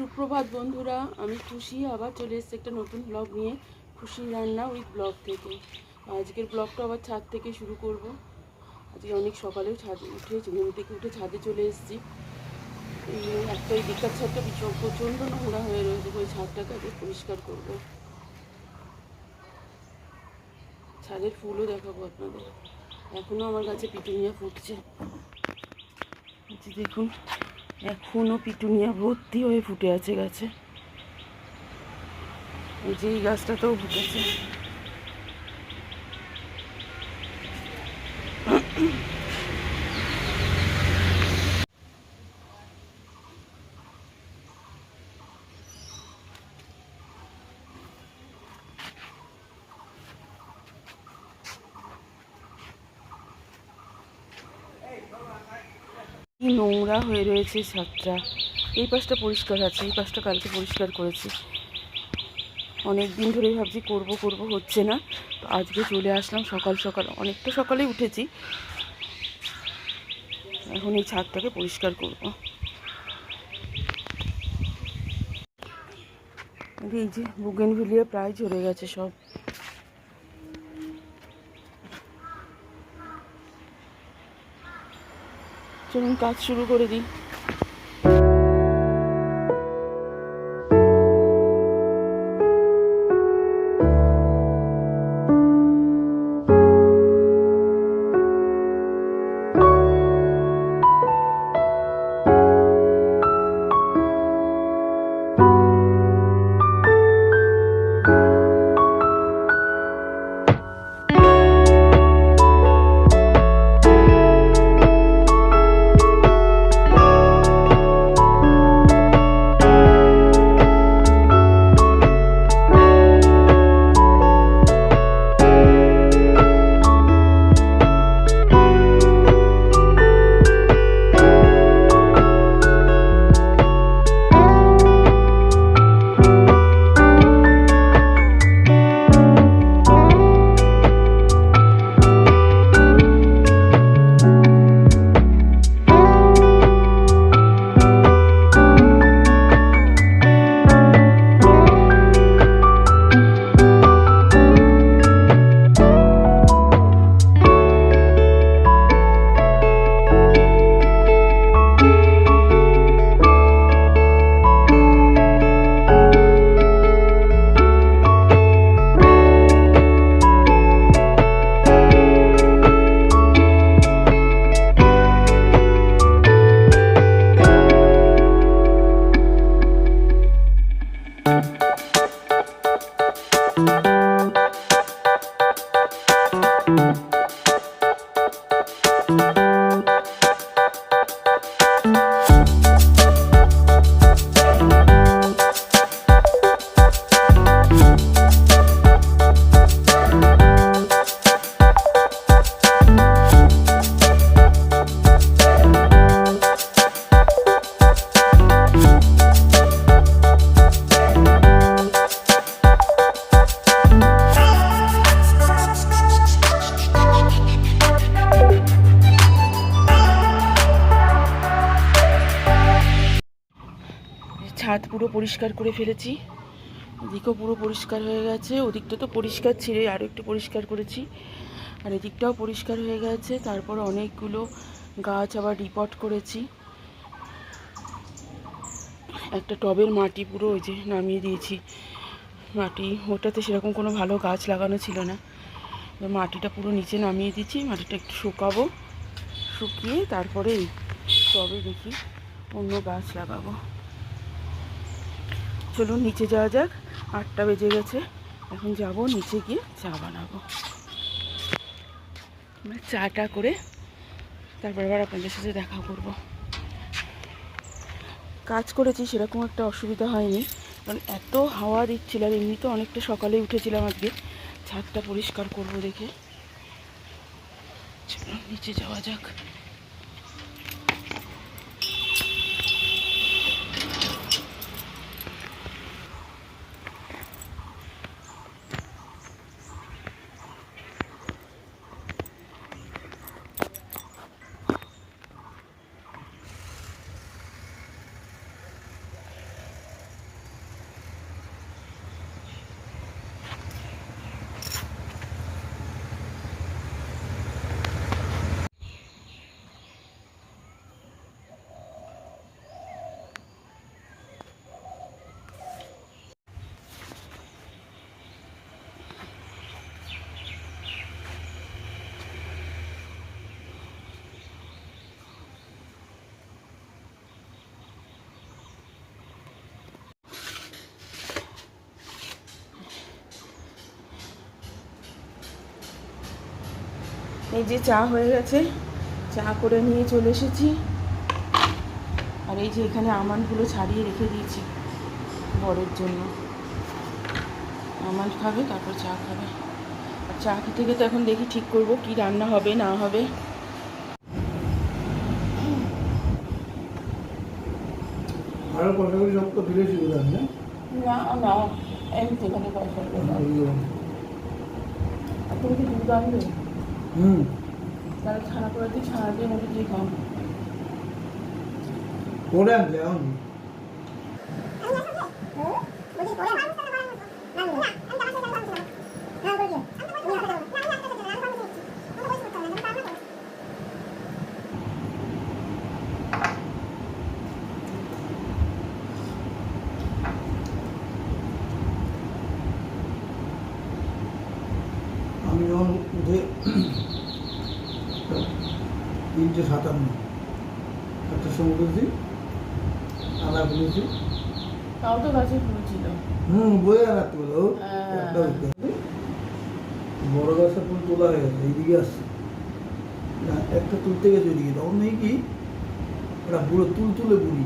সুপ্রভাত বন্ধুরা, আমি খুশি। আবার চলে এসেছি একটা নতুন ব্লগ নিয়ে, খুশি রান্না উইথ ব্লগ থেকে। আজকের ব্লগটা আবার ছাদ থেকে শুরু করব। আজকে অনেক সকালেও ছাদে উঠে, ঘুম থেকে উঠে ছাদে চলে এসেছি। একটা ওই দিকটার ছাদটা ভীষণ প্রচণ্ড নোংরা হয়ে রয়েছে ওই ছাদটাকে আজকে পরিষ্কার করব। ছাদের ফুলও দেখাবো আপনাদের। এখনও আমার কাছে পিটুনিয়া ফুটছে। দেখুন এখনও পিটুনিয়া ভর্তি হয়ে ফুটে আছে গাছে। যে এই গাছটাতেও ফুটেছে। কি নোংরা হয়ে রয়েছে ছাদটা। এই পাশটা পরিষ্কার আছে, এই পাশটা কালকে পরিষ্কার করেছি। অনেক দিন ধরেই ভাবছি করব করব, হচ্ছে না। তো আজকে চলে আসলাম সকাল সকাল, অনেকটা সকালেই উঠেছি। এখন এই ছাদটাকে পরিষ্কার করব। এই যে বুগেন ভিলিয়ে প্রায় ঝরে গেছে সব। চলুন কাজ শুরু করে দিই। ছাদ পুরো পরিষ্কার করে ফেলেছি। ওদিকেও পুরো পরিষ্কার হয়ে গেছে। ওদিকটা তো পরিষ্কার ছিঁড়ে আরও একটু পরিষ্কার করেছি। আর এদিকটাও পরিষ্কার হয়ে গেছে। তারপর অনেকগুলো গাছ আবার রিপোর্ট করেছি। একটা টবের মাটি পুরো ওই যে নামিয়ে দিয়েছি। মাটি, ওটাতে সেরকম কোনো ভালো গাছ লাগানো ছিল না। মাটিটা পুরো নিচে নামিয়ে দিচ্ছি। মাটিটা একটু শুকাবো। শুকিয়ে তারপরে টবে দেখি অন্য গাছ লাগাবো। চলুন নিচে যাওয়া যাক। আটটা বেজে গেছে। এখন যাব নিচে গিয়ে চা বানাবো। চাটা করে তারপর আবার আপনাদের সাথে দেখা করব। কাজ করেছি, সেরকম একটা অসুবিধা হয়নি। কারণ এত হাওয়া দিচ্ছিল আর এমনিতে অনেকটা সকালে উঠেছিলাম আজকে। ছাদটা পরিষ্কার করব দেখে। নিচে যাওয়া যাক। এই যে চা হয়ে গেছে চা করে নিয়ে চলে এসেছি। আর এই যে এখানে আমানগুলো ছাড়িয়ে রেখে দিয়েছি বরের জন্য। আমান খাবে তারপর চা খাবে। আর চা খেতে খেতে এখন দেখি ঠিক করব কি রান্না হবে না হবে। তো না? না না এমনি তুমি কি দুধ আনবে? হুম তাহলে ছানা করে দিয়ে ছানা দিয়ে মুড়ি দিয়ে খাও করে আনছে এখন তিনটে সাতান্ন। চারটার সময় উঠেছি আদা খুলেছি তাও তো গাছে ফুল ছিল হুম বয়ে রাখতে বলো। একটা বড় গাছের ফুল তোলা হয়ে গেছে এইদিকে আসছে। না একটা তুলতে গেছে ওইদিকে। তখন নেই কি একটা বুড়ো তুল তুলে বুড়ি।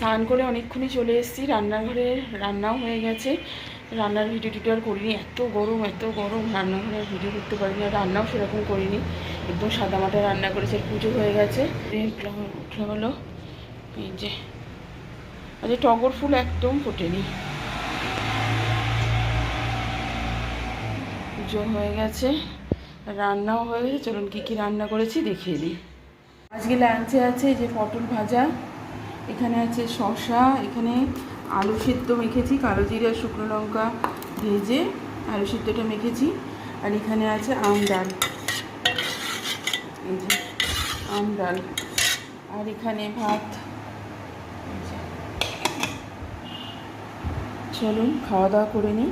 স্নান করে অনেকক্ষণই চলে এসেছি। রান্নাঘরে রান্নাও হয়ে গেছে। রান্নার ভিডিও টিডিও আর করিনি। এত গরম এত গরম। রান্নাঘরে ভিডিও করতে পারিনি আর রান্নাও সেরকম করিনি। একদম সাদামাটা রান্না করেছে পুজো হয়ে গেছে। উঠে হলো এই যে আজ টগর ফুল একদম ফোটেনি। পুজো হয়ে গেছে। রান্নাও হয়ে গেছে। চলুন কী কী রান্না করেছি দেখিয়ে দিই। আজকে লাঞ্চে আছে যে পটল ভাজা। এখানে আছে শসা, এখানে আলু সেদ্ধ মেখেছি, কালো জিরা, শুকনো লঙ্কা ভেজে আলু সেদ্ধটা মেখেছি। আর এখানে আছে আম ডাল। এই যে, আম ডাল। আর এখানে ভাত। চলুন খাওয়া দাওয়া করে নিই।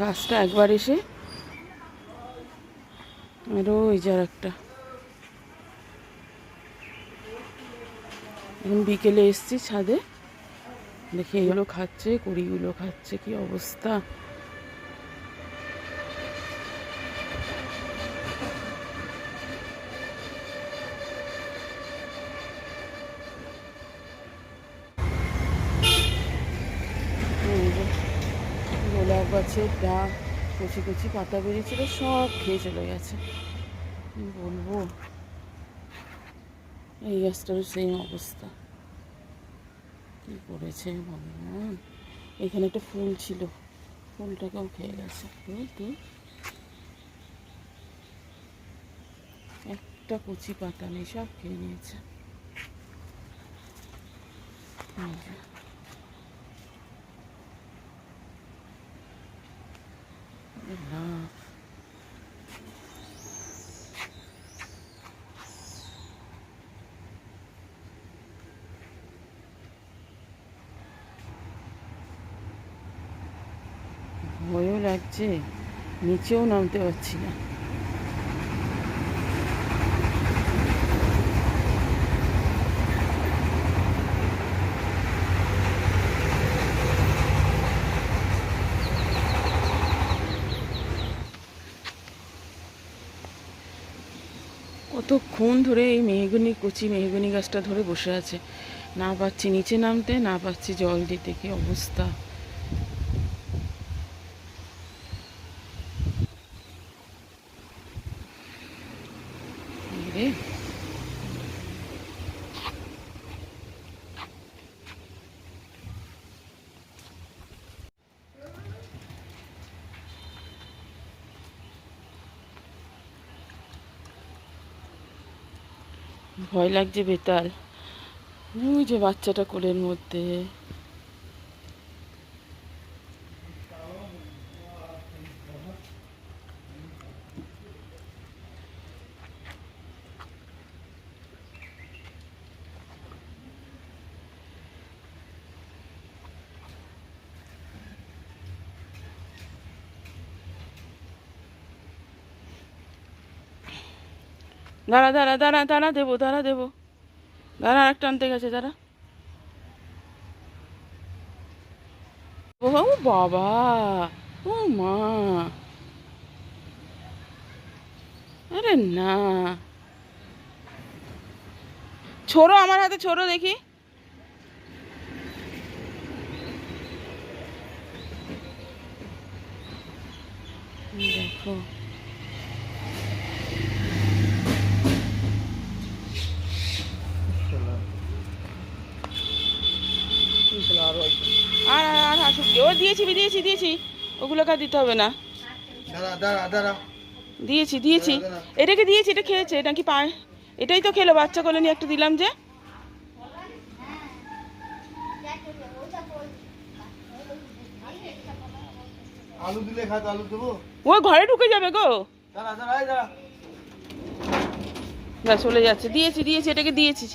গাছটা একবার এসে আরও ওই যে আর একটা এখন বিকেলে এসছি ছাদে। দেখি এগুলো খাচ্ছে, কুড়িগুলো খাচ্ছে, কি অবস্থা? গোলাপ গাছের ডা কচি কচি পাতা বেরিয়েছিল, সব খেয়ে চলে গেছে। বলব? এই গাছটারও সেম অবস্থা। কি করেছে ভগবান? এখানে একটা ফুল ছিল। ফুলটাকেও খেয়ে গেছে। তুই একটা কচি পাতা নেই, সব খেয়ে নিয়েছে। এই ভয়ও লাগছে, নিচেও নামতে পারছি না। কতক্ষণ ধরে এই মেহগুনি কচি মেহগুনি গাছটা ধরে বসে আছে? না পাচ্ছি নিচে নামতে, না পাচ্ছি জল দিতে, কি অবস্থা এই রে ভয় লাগছে বেতাল। ওই যে বাচ্চাটা কোলের মধ্যে। দাঁড়া দাঁড়া দাঁড়া দাঁড়া, দেবো দাঁড়া দেবো। দাঁড়া একটা আনতে গেছে, দাঁড়া। ও বাবা, ও মা। আরে না। ছোড়ো আমার হাতে, ছোড়ো দেখি। দেখো আরও একদম আর আর আর আসুক ও দিয়েছি দিয়েছি দিয়েছি ওগুলোকে আর দিতে হবে না। দাঁড়া দাঁড়া দাঁড়া। দিয়েছি দিয়েছি। এটাকে দিয়েছি এটা খেয়েছে এটা কি পায়। এটাই তো খেলো বাচ্চা কোলে নিয়ে একটা দিলাম যে। আলু দিলে আলু দেবো? ও ঘরে ঢুকে যাবে গো। দাঁড়া। দাঁড়া চলে যাচ্ছে। দিয়েছি দিয়েছি এটাকে দিয়েছি।